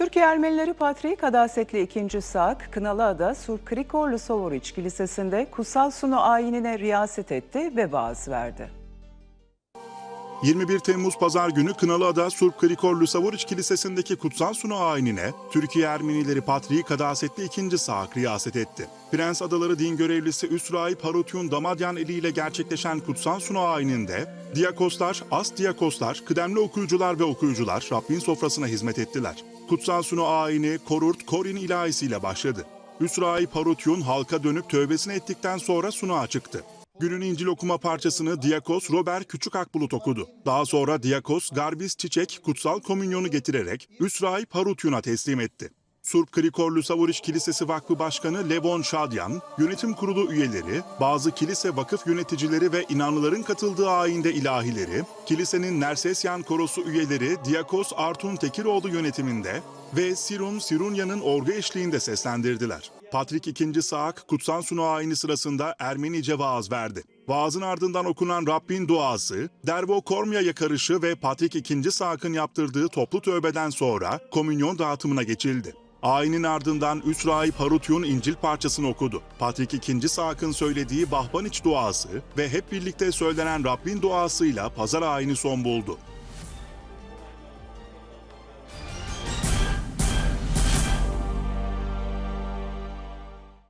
Türkiye Ermenileri Patriği Kadasetli 2. Saak, Kınalıada Sur Krikorlu Sovoriç Kilisesi'nde kutsal sunu ayinine riyaset etti ve vaaz verdi. 21 Temmuz Pazar günü Kınalıada Surp Krikor Lusavuriç Kilisesi'ndeki kutsal sunu ayinine Türkiye Ermenileri Patriği Kadasetli 2. Saak riyaset etti. Prens Adaları din görevlisi Üsrai Parutyun Damadyan eliyle gerçekleşen kutsal sunu ayininde diyakoslar, as diyakoslar, kıdemli okuyucular ve okuyucular Rabbin sofrasına hizmet ettiler. Kutsal sunu ayini Korurt Korin ilahisiyle başladı. Üsrai Parutyun halka dönüp tövbesini ettikten sonra sunuğa çıktı. Günün İncil okuma parçasını Diyakos Robert Küçük Akbulut okudu. Daha sonra Diyakos Garbis Çiçek kutsal komünyonu getirerek Üsray Parutyun'a teslim etti. Surp Krikorlu Savuriş Kilisesi Vakfı Başkanı Levon Şadyan, yönetim kurulu üyeleri, bazı kilise vakıf yöneticileri ve inanlıların katıldığı ayinde ilahileri, kilisenin Nersesyan Korosu üyeleri Diyakos Artun Tekiroğlu yönetiminde ve Sirun Sirunya'nın orgu eşliğinde seslendirdiler. Patrik II. Saak kutsal sunu ayini sırasında Ermenice vaaz verdi. Vaazın ardından okunan Rabbin duası, Dervo Kormya yakarışı ve Patrik II. Saak'ın yaptırdığı toplu tövbeden sonra komünyon dağıtımına geçildi. Ayinin ardından Üsrai Parutyun İncil parçasını okudu. Patrik II. Saak'ın söylediği Bahbaniç duası ve hep birlikte söylenen Rabbin duasıyla pazar ayini son buldu.